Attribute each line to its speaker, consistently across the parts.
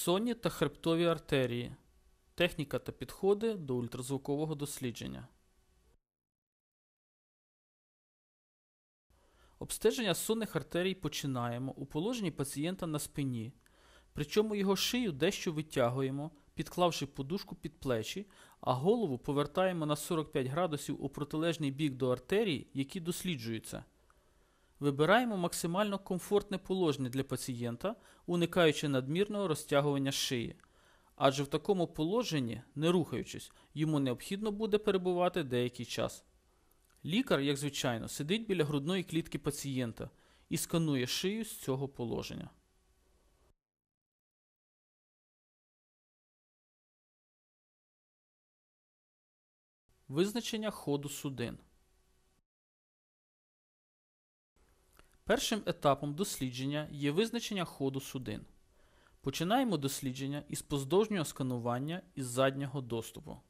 Speaker 1: Сонні та хребтові артерії. Техніка та підходи до ультразвукового дослідження. Обстеження сонних артерій починаємо у положенні пацієнта на спині, причому його шию дещо витягуємо, підклавши подушку під плечі, а голову повертаємо на 45 градусів у протилежний бік до артерій, які досліджуються. Вибираємо максимально комфортне положення для пацієнта, уникаючи надмірного розтягування шиї. Адже в такому положенні, не рухаючись, йому необхідно буде перебувати деякий час. Лікар, як звичайно, сидить біля грудної клітки пацієнта і сканує шию з цього положення. Визначення ходу судин. Першим етапом дослідження є визначення ходу судин. Починаємо дослідження із поздовжнього сканування із заднього доступу.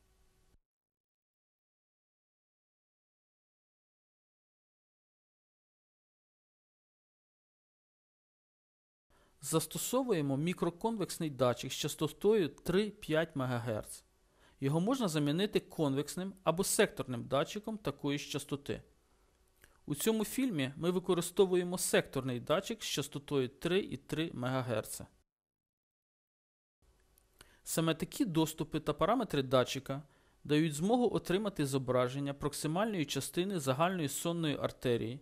Speaker 1: Застосовуємо мікроконвексний датчик з частотою 3-5 МГц. Його можна замінити конвексним або секторним датчиком такої ж частоти. У цьому фільмі ми використовуємо секторний датчик з частотою 3,3 МГц. Саме такі доступи та параметри датчика дають змогу отримати зображення проксимальної частини загальної сонної артерії.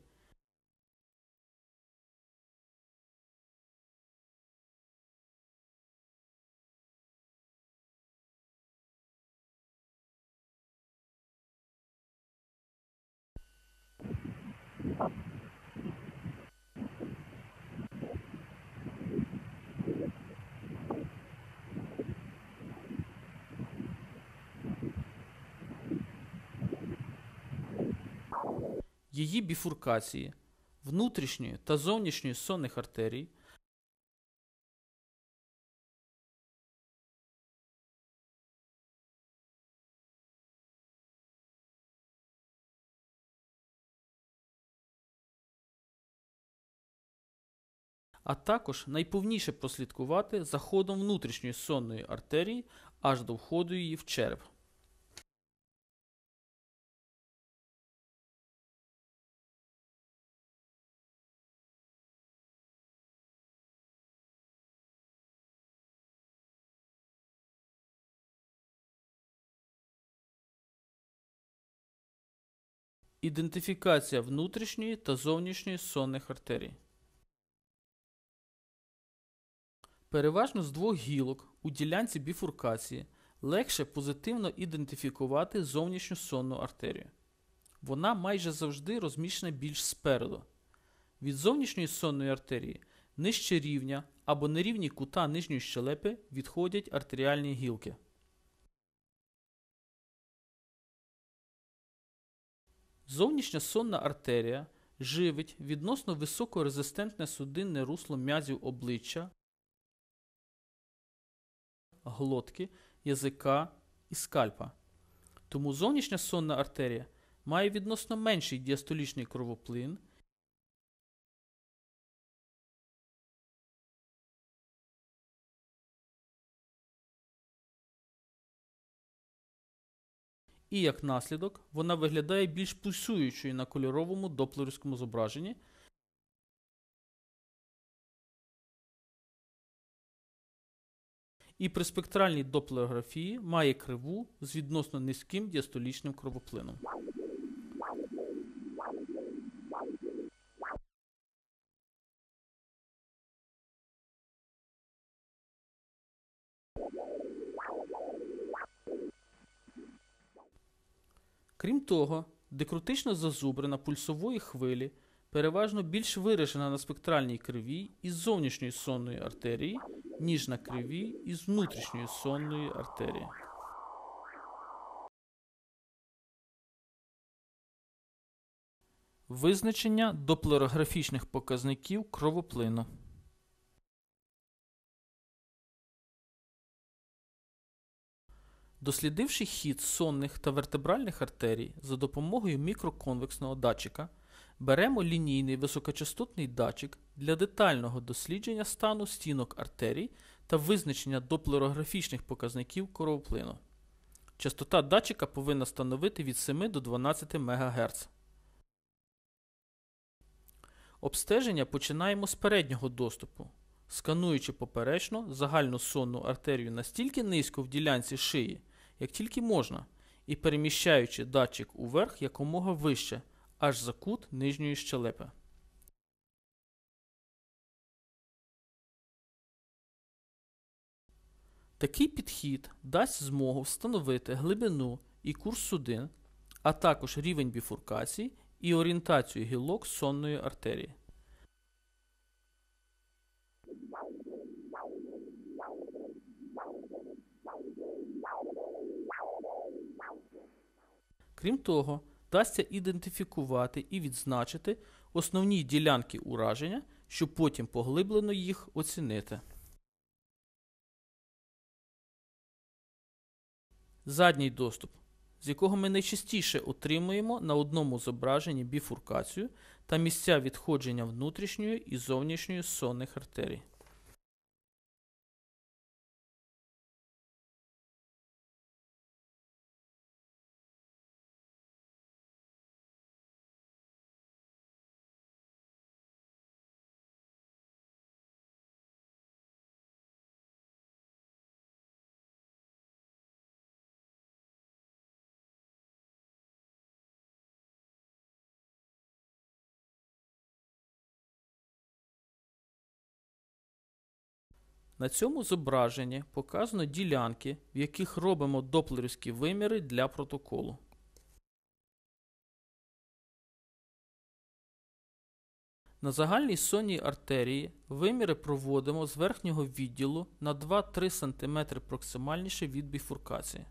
Speaker 1: Її біфуркації внутрішньої та зовнішньої сонних артерій, а також найповніше прослідкувати за ходом внутрішньої сонної артерії аж до входу її в череп. Ідентифікація внутрішньої та зовнішньої сонних артерій. Переважно з двох гілок у ділянці біфуркації легше позитивно ідентифікувати зовнішню сонну артерію. Вона майже завжди розміщена більш спереду. Від зовнішньої сонної артерії нижче рівня або на рівні кута нижньої щелепи відходять артеріальні гілки. Зовнішня сонна артерія живить відносно високорезистентне судинне русло м'язів обличчя, глотки, язика і скальпа. Тому зовнішня сонна артерія має відносно менший діастолічний кровоплин і як наслідок вона виглядає більш пульсуючою на кольоровому доплерівському зображенні. І при спектральній доплерографії має криву з відносно низьким діастолічним кровоплином. Крім того, декрутично зазубрина пульсової хвилі переважно більш виражена на спектральній криві із зовнішньої сонної артерії, ніж на криві із внутрішньої сонної артерії. Визначення доплерографічних показників кровоплину. Дослідивши хід сонних та вертебральних артерій за допомогою мікроконвексного датчика, беремо лінійний високочастотний датчик для детального дослідження стану стінок артерій та визначення доплерографічних показників кровоплину. Частота датчика повинна становити від 7 до 12 МГц. Обстеження починаємо з переднього доступу, скануючи поперечно загальну сонну артерію настільки низько в ділянці шиї, як тільки можна, і переміщаючи датчик уверх якомога вище, аж за кут нижньої щелепи. Такий підхід дасть змогу встановити глибину і курс судин, а також рівень біфуркації і орієнтацію гілок сонної артерії. Крім того, вдасться ідентифікувати і відзначити основні ділянки ураження, щоб потім поглиблено їх оцінити. Задній доступ, з якого ми найчастіше отримуємо на одному зображенні біфуркацію та місця відходження внутрішньої і зовнішньої сонних артерій. На цьому зображенні показано ділянки, в яких робимо доплерівські виміри для протоколу. На загальній сонній артерії виміри проводимо з верхнього відділу на 2-3 см проксимальніше від біфуркації.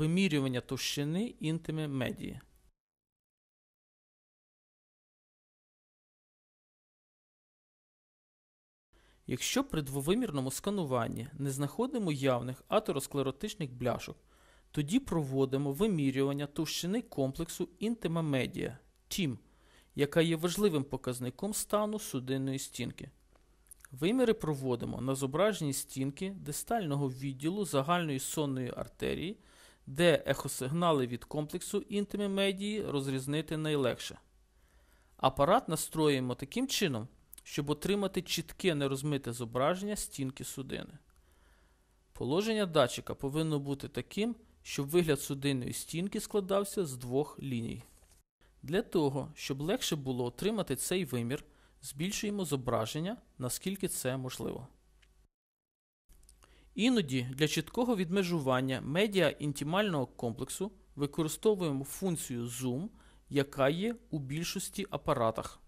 Speaker 1: Вимірювання товщини інтими медії. Якщо при двовимірному скануванні не знаходимо явних атеросклеротичних бляшок, тоді проводимо вимірювання товщини комплексу інтима медіа TIM, яка є важливим показником стану судинної стінки. Виміри проводимо на зображенні стінки дистального відділу загальної сонної артерії, де ехосигнали від комплексу інтими медії розрізнити найлегше. Апарат настроюємо таким чином, щоб отримати чітке нерозмите зображення стінки судини. Положення датчика повинно бути таким, щоб вигляд судинної стінки складався з двох ліній. Для того, щоб легше було отримати цей вимір, збільшуємо зображення, наскільки це можливо. Іноді для чіткого відмежування медіа інтімального комплексу використовуємо функцію Zoom, яка є у більшості апаратах.